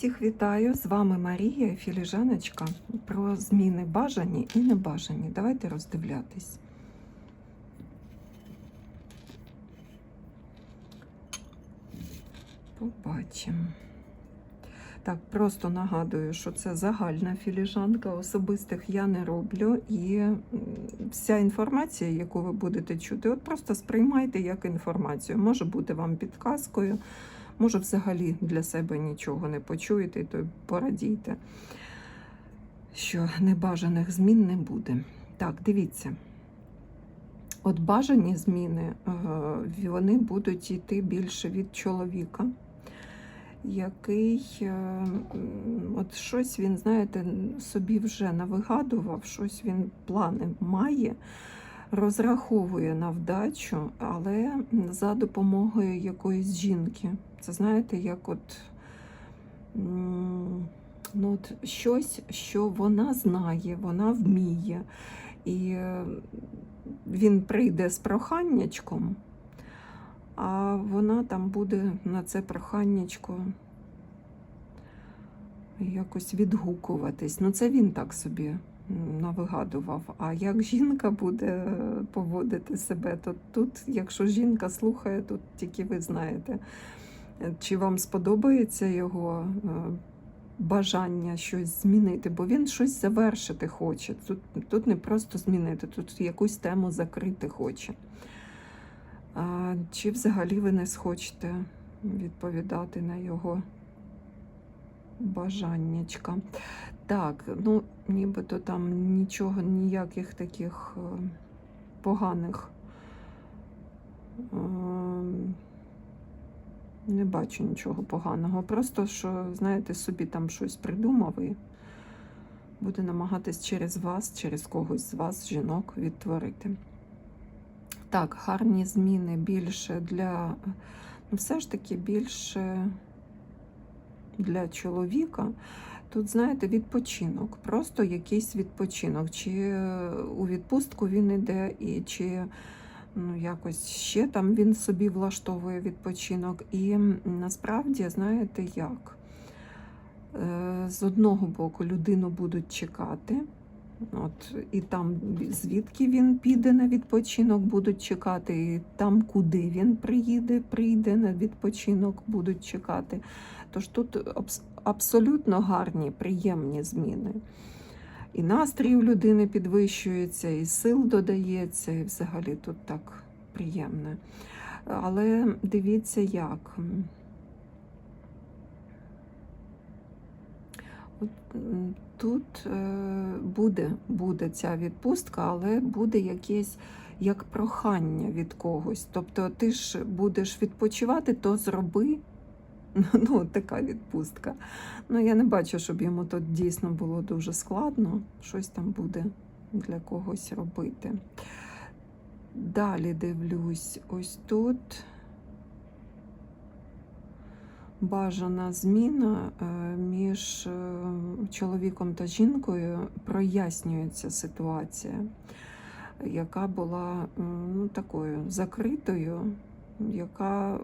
Всіх вітаю! З вами Марія Філіжаночка про зміни бажані і небажані. Давайте роздивлятись. Побачимо. Так, просто нагадую, що це загальна філіжанка, особистих я не роблю. І вся інформація, яку ви будете чути, от просто сприймайте як інформацію. Може бути вам підказкою, може взагалі для себе нічого не почуєте, то порадійте, що небажаних змін не буде. Так, дивіться. От бажані зміни, е, вони будуть йти більше від чоловіка який е, от щось він, знаєте, собі вже навигадував, щось він плани має, розраховує на вдачу, але за допомогою якоїсь жінки. Це знаєте, як от, ну, от щось, що вона знає, вона вміє. І він прийде з проханнячком, а вона там буде на це проханнячко якось відгукуватись. Ну, це він так собі навигадував. А як жінка буде е, поводити себе, то тут, якщо жінка слухає, тут тільки ви знаєте, чи вам сподобається його е, бажання щось змінити, бо він щось завершити хоче. Тут, тут не просто змінити, тут якусь тему закрити хоче. А, чи взагалі ви не схочете відповідати на його бажаннячка? Так, ну нібито там нічого, ніяких таких е, поганих. Не бачу нічого поганого. Просто що, знаєте, собі там щось придумав і буде намагатись через вас, через когось з вас, жінок, відтворити. Так, гарні зміни більше для, ну, все ж таки більше для чоловіка. Тут, знаєте, відпочинок, просто якийсь відпочинок. Чи у відпустку він іде, і чи ну, якось ще там він собі влаштовує відпочинок. І насправді, знаєте, як? Е, З одного боку людину будуть чекати. От, і там, звідки він піде на відпочинок, будуть чекати, і там, куди він приїде, прийде на відпочинок, будуть чекати. Тож тут абсолютно гарні, приємні зміни. І настрій у людини підвищується, і сил додається, і взагалі тут так приємне. Але дивіться, як. Тут е, буде, буде ця відпустка, але буде якесь як прохання від когось. Тобто ти ж будеш відпочивати, то зроби. Ну, така відпустка. Ну, я не бачу, щоб йому тут дійсно було дуже складно. Щось там буде для когось робити. Далі дивлюсь, ось тут бажана зміна е, між е, чоловіком та жінкою прояснюється ситуація, яка була ну, такою закритою, яка.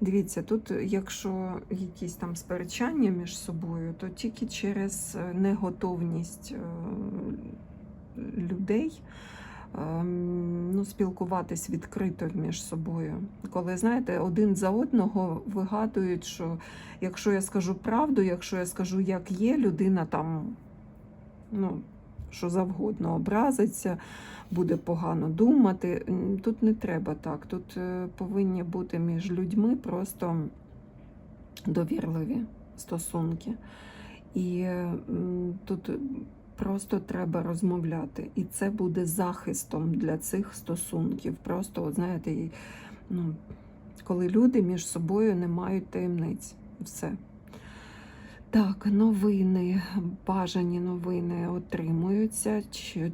Дивіться, тут, якщо якісь там сперечання між собою, то тільки через е, неготовність е, людей ем, ну, спілкуватись відкрито між собою. Коли, знаєте, один за одного вигадують, що якщо я скажу правду, якщо я скажу, як є, людина там, ну, що завгодно образиться, буде погано думати. Тут не треба так. Тут е, повинні бути між людьми просто довірливі стосунки. І е, тут просто треба розмовляти. І це буде захистом для цих стосунків. Просто, от, знаєте, ну, коли люди між собою не мають таємниць. Все. Так, новини, бажані новини отримуються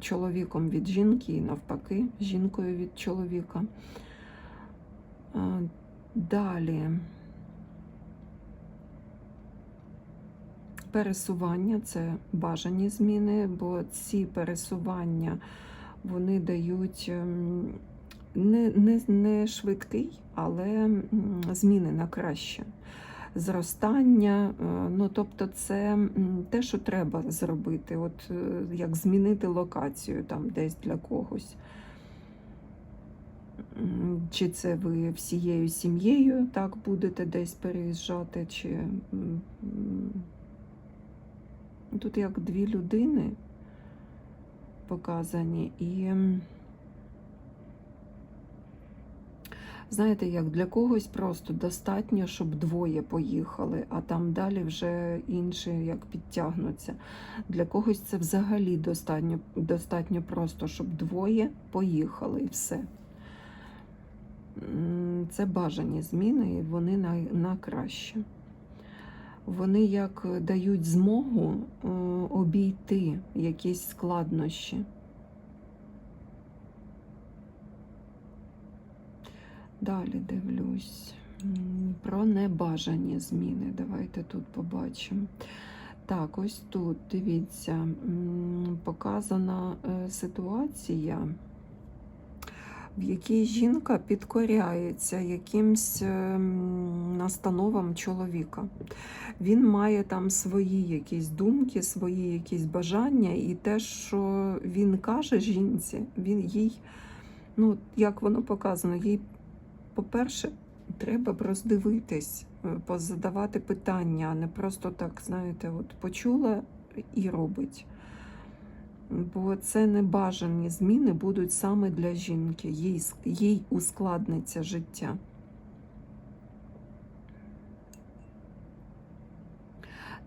чоловіком від жінки і навпаки, жінкою від чоловіка. Далі. Пересування це бажані зміни, бо ці пересування вони дають ем, не, не, не швидкий, але зміни на краще. Зростання. Е, Ну, тобто, це те, що треба зробити, от е, як змінити локацію там десь для когось. Чи це ви всією сім'єю так будете десь переїжджати, чи тут як дві людини показані і. Знаєте, як для когось просто достатньо, щоб двоє поїхали, а там далі вже інші як підтягнуться. Для когось це взагалі достатньо, достатньо просто, щоб двоє поїхали і все. Це бажані зміни, і вони на, на краще. Вони як дають змогу е, обійти якісь складнощі. Далі дивлюсь. Про небажані зміни. Давайте тут побачимо. Так, ось тут дивіться, показана е, ситуація, в якій жінка підкоряється якимсь ем, настановам чоловіка. Він має там свої якісь думки, свої якісь бажання, і те, що він каже жінці, він їй, ну, як воно показано, їй по-перше, треба б роздивитись, е, позадавати питання, а не просто так, знаєте, от почула і робить. Бо це небажані зміни будуть саме для жінки, їй, їй ускладниться життя.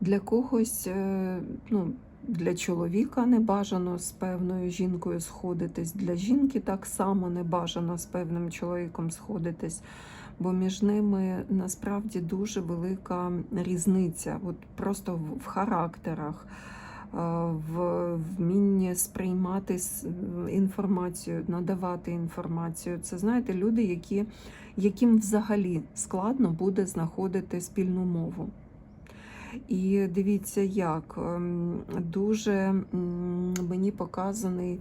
Для когось, е, ну, для чоловіка не бажано з певною жінкою сходитись, для жінки так само не бажано з певним чоловіком сходитись, бо між ними насправді дуже велика різниця, от просто в- характерах, е, в вмінні сприймати інформацію, надавати інформацію. Це знаєте, люди, які, яким взагалі складно буде знаходити спільну мову. І дивіться, як ем, дуже мені показаний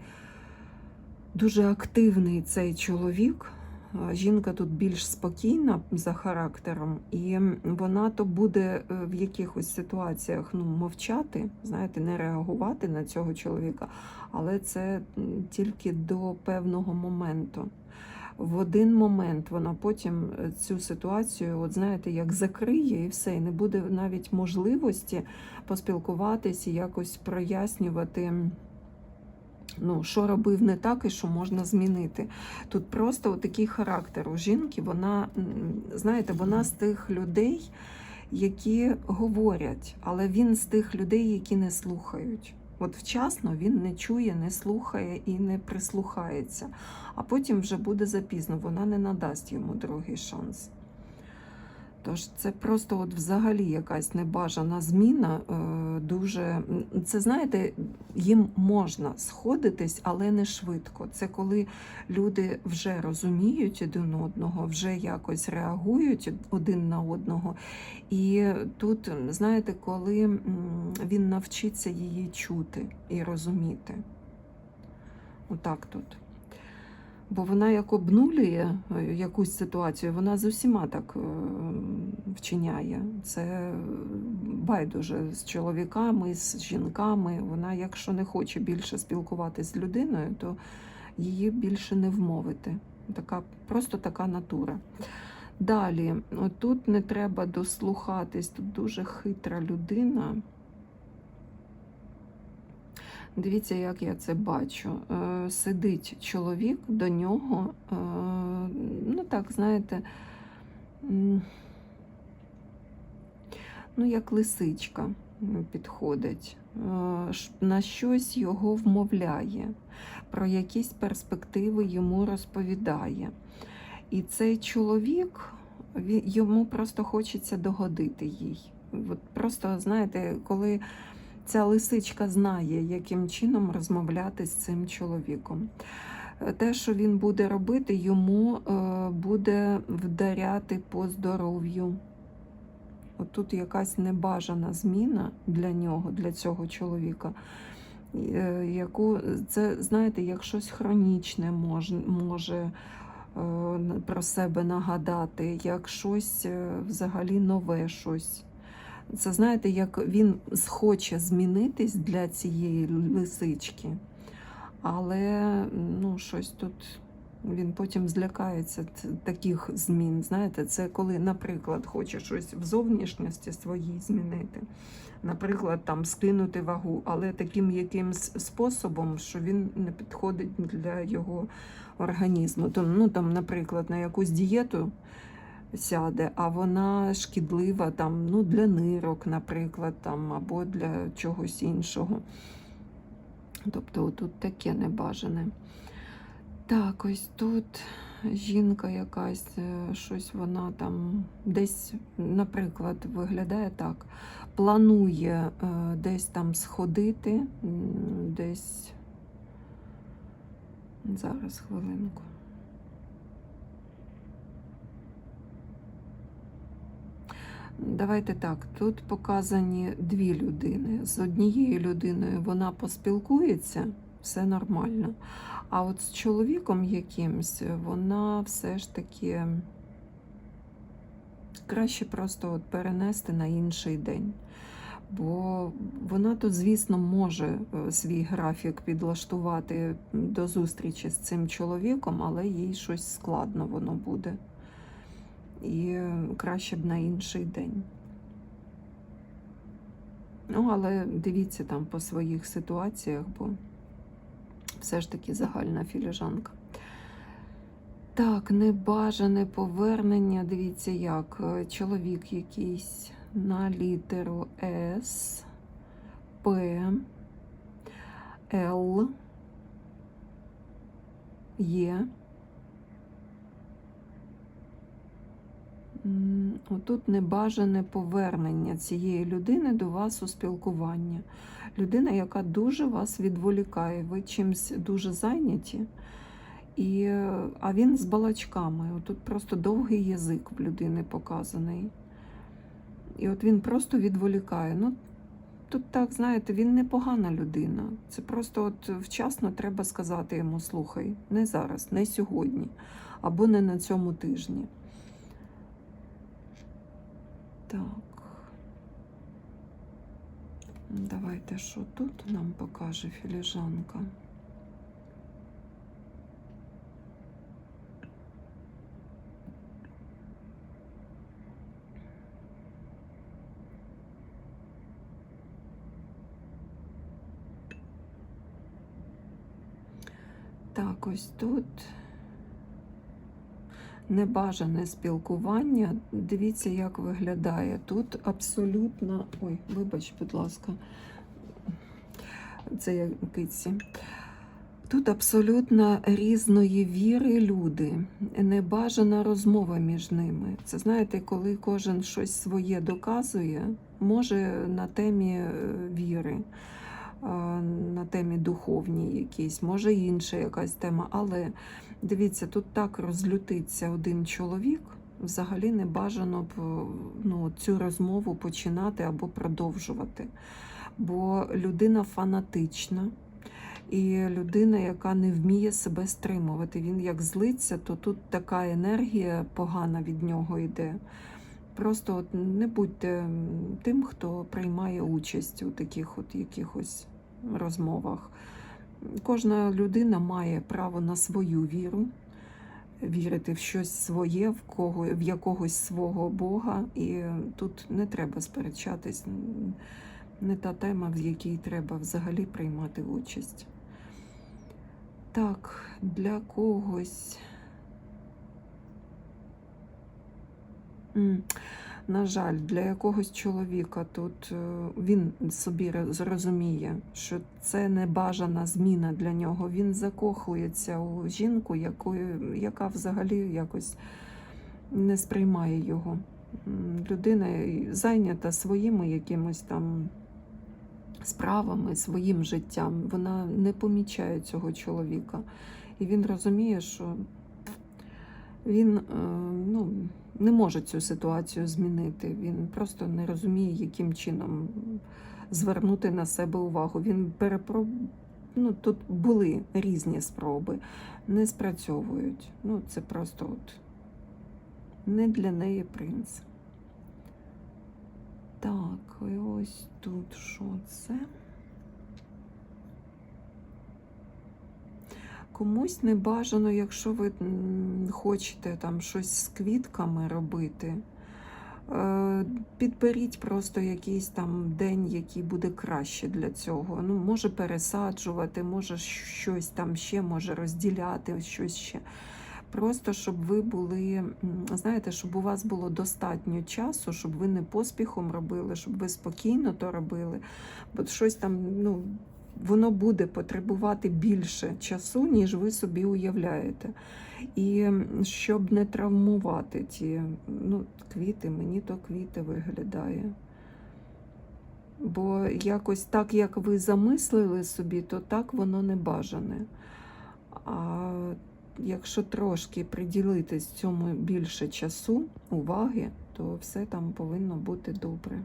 дуже активний цей чоловік. Е, Жінка тут більш спокійна за характером, і вона то буде е, в якихось ситуаціях ну, мовчати, знаєте, не реагувати на цього чоловіка, але це тільки до певного моменту. В один момент вона потім е, цю ситуацію, от знаєте, як закриє і все, і не буде навіть можливості поспілкуватись і якось прояснювати. Ну, що робив не так і що можна змінити. Тут просто такий характер у жінки, вона, знаєте, вона з тих людей, які говорять, але він з тих людей, які не слухають. От вчасно він не чує, не слухає і не прислухається, а потім вже буде запізно, вона не надасть йому другий шанс. Тож це просто от взагалі якась небажана зміна. е, Дуже це знаєте, їм можна сходитись, але не швидко. Це коли люди вже розуміють один одного, вже якось реагують один на одного. І тут, знаєте, коли він навчиться її чути і розуміти. Отак тут. Бо вона як обнулює е, якусь ситуацію, вона з усіма так е, вчиняє. Це байдуже з чоловіками, з жінками. Вона, якщо не хоче більше спілкуватися з людиною, то її більше не вмовити. Така, просто така натура. Далі, тут не треба дослухатись, тут дуже хитра людина. Дивіться, як я це бачу. Е, Сидить чоловік до нього, е, ну так, знаєте, ну, як лисичка підходить, Е, на щось його вмовляє, про якісь перспективи йому розповідає. І цей чоловік, йому просто хочеться догодити їй. От просто, знаєте, коли ця лисичка знає, яким чином розмовляти з цим чоловіком. Е, Те, що він буде робити, йому е, буде вдаряти по здоров'ю. От тут якась небажана зміна для нього, для цього чоловіка. е, Яку це, знаєте, як щось хронічне може, може про себе нагадати, як щось взагалі нове щось. Це знаєте, як він схоче змінитись для цієї лисички, але ну, щось тут він потім злякається таких змін. Знаєте, це коли, наприклад, хоче щось в зовнішності своїй змінити. Наприклад, там скинути вагу, але таким якимсь способом, що він не підходить для його організму. То, ну, там, наприклад, на якусь дієту сяде, а вона шкідлива там, ну, для нирок, наприклад, там, або для чогось іншого. Тобто тут таке небажане. Так, ось тут жінка якась, е, щось вона там десь, наприклад, виглядає так. Планує е, десь там сходити, десь. Зараз хвилинку. Давайте так, тут показані дві людини. З однією людиною вона поспілкується, все нормально. А от з чоловіком якимсь вона все ж таки краще просто от перенести на інший день. Бо вона тут, звісно, може е, свій графік підлаштувати до зустрічі з цим чоловіком, але їй щось складно воно буде. І е, краще б на інший день. Ну, але дивіться там по своїх ситуаціях, бо все ж таки загальна філіжанка. Так, небажане повернення. Дивіться, як е, чоловік якийсь на літеру С, П, Л, Є. Отут небажане повернення цієї людини до вас у спілкування. Людина, яка дуже вас відволікає, ви чимось дуже зайняті. І, а він з балачками. Тут просто довгий язик в людини показаний. І от він просто відволікає. Ну, тут так, знаєте, він непогана людина. Це просто от вчасно треба сказати йому: слухай, не зараз, не сьогодні, або не на цьому тижні. Так. Давайте, що тут нам покаже філіжанка. Так, ось тут небажане спілкування. Дивіться, як виглядає. Тут абсолютно. Ой, вибач, будь ласка, це я киці. Тут абсолютно різної віри люди, небажана розмова між ними. Це знаєте, коли кожен щось своє доказує, може на темі е, віри, е, на темі духовній якійсь, може інша якась тема. Але дивіться, тут так розлютиться один чоловік. Взагалі не бажано б ну, цю розмову починати або продовжувати. Бо людина фанатична. І людина, яка не вміє себе стримувати. Він як злиться, то тут така енергія погана від нього йде. Просто от не будьте тим, хто приймає участь у таких от якихось розмовах. Кожна людина має право на свою віру, вірити в щось своє, в кого, в якогось свого Бога. І тут не треба сперечатись. Не та тема, в якій треба взагалі приймати участь. Так, для когось. На жаль, для якогось чоловіка тут е, він собі зрозуміє, що це не бажана зміна для нього. Він закохується у жінку, якою, яка взагалі якось не сприймає його. Людина зайнята своїми якимось там справами, своїм життям. Вона не помічає цього чоловіка. І він розуміє, що він е, ну, не може цю ситуацію змінити. Він просто не розуміє, яким чином звернути на себе увагу. Він перепро... ну, тут були різні спроби, не спрацьовують. Ну, це просто от не для неї принц. Так, і ось тут що це? Комусь не бажано, якщо ви хочете там щось з квітками робити. е, Підберіть просто якийсь там день, який буде краще для цього. Ну, може пересаджувати, може щось там ще, може розділяти щось ще. Просто щоб ви були, знаєте, щоб у вас було достатньо часу, щоб ви не поспіхом робили, щоб ви спокійно то робили. Бо щось там, ну, воно буде потребувати більше часу, ніж ви собі уявляєте. І щоб не травмувати ті ну, квіти, мені то квіти виглядає. Бо якось так, як ви замислили собі, то так воно не бажане. А якщо трошки приділити цьому більше часу, уваги, то все там повинно бути добре. Ну,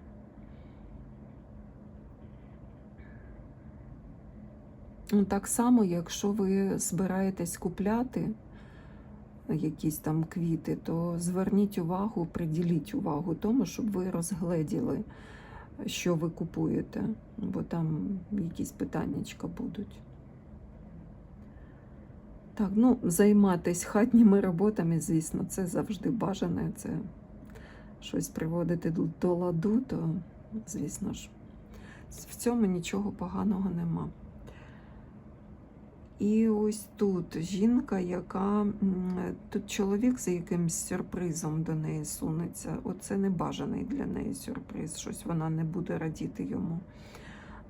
Так само, якщо ви збираєтесь купляти якісь там квіти, то зверніть увагу, приділіть увагу тому, щоб ви розгледіли, що ви купуєте, бо там якісь питаннячка будуть. Так, ну, займатися хатніми роботами, звісно, це завжди бажане. Це щось приводити до ладу, то, звісно ж, в цьому нічого поганого нема. І ось тут жінка, яка тут чоловік з якимсь сюрпризом до неї сунеться. Оце небажаний для неї сюрприз. Щось вона не буде радіти йому.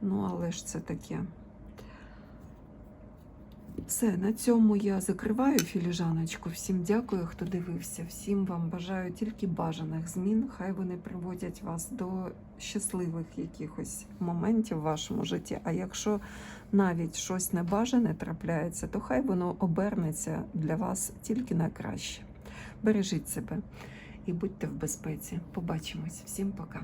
Ну, але ж це таке. Все, на цьому я закриваю філіжаночку. Всім дякую, хто дивився. Всім вам бажаю тільки бажаних змін. Хай вони приводять вас до щасливих якихось моментів в вашому житті. А якщо навіть щось небажане трапляється, то хай воно обернеться для вас тільки на краще. Бережіть себе і будьте в безпеці. Побачимось. Всім пока.